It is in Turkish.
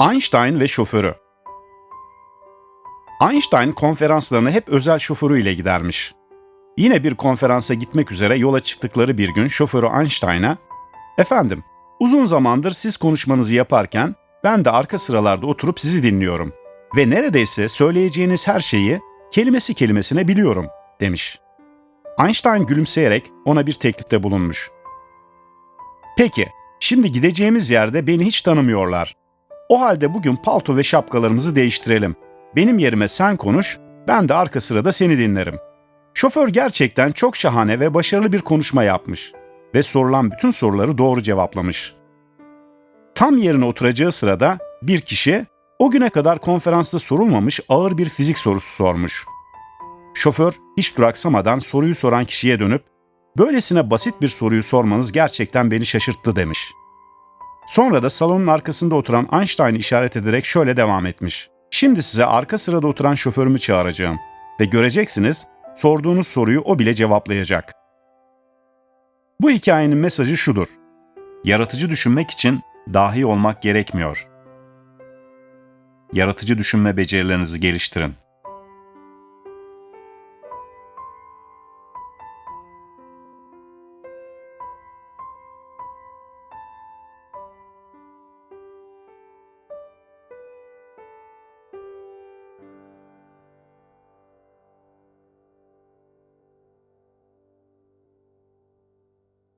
Einstein ve şoförü. Einstein konferanslarına hep özel şoförüyle gidermiş. Yine bir konferansa gitmek üzere yola çıktıkları bir gün şoförü Einstein'a "Efendim, uzun zamandır siz konuşmanızı yaparken ben de arka sıralarda oturup sizi dinliyorum ve neredeyse söyleyeceğiniz her şeyi kelimesi kelimesine biliyorum." demiş. Einstein gülümseyerek ona bir teklifte bulunmuş. Peki, şimdi gideceğimiz yerde beni hiç tanımıyorlar. O halde bugün palto ve şapkalarımızı değiştirelim. Benim yerime sen konuş, ben de arka sırada seni dinlerim. Şoför gerçekten çok şahane ve başarılı bir konuşma yapmış ve sorulan bütün soruları doğru cevaplamış. Tam yerine oturacağı sırada bir kişi o güne kadar konferansta sorulmamış ağır bir fizik sorusu sormuş. Şoför hiç duraksamadan soruyu soran kişiye dönüp "Böylesine basit bir soruyu sormanız gerçekten beni şaşırttı." demiş. Sonra da salonun arkasında oturan Einstein'ı işaret ederek şöyle devam etmiş. Şimdi size arka sırada oturan şoförümü çağıracağım ve göreceksiniz sorduğunuz soruyu o bile cevaplayacak. Bu hikayenin mesajı şudur. Yaratıcı düşünmek için dahi olmak gerekmiyor. Yaratıcı düşünme becerilerinizi geliştirin.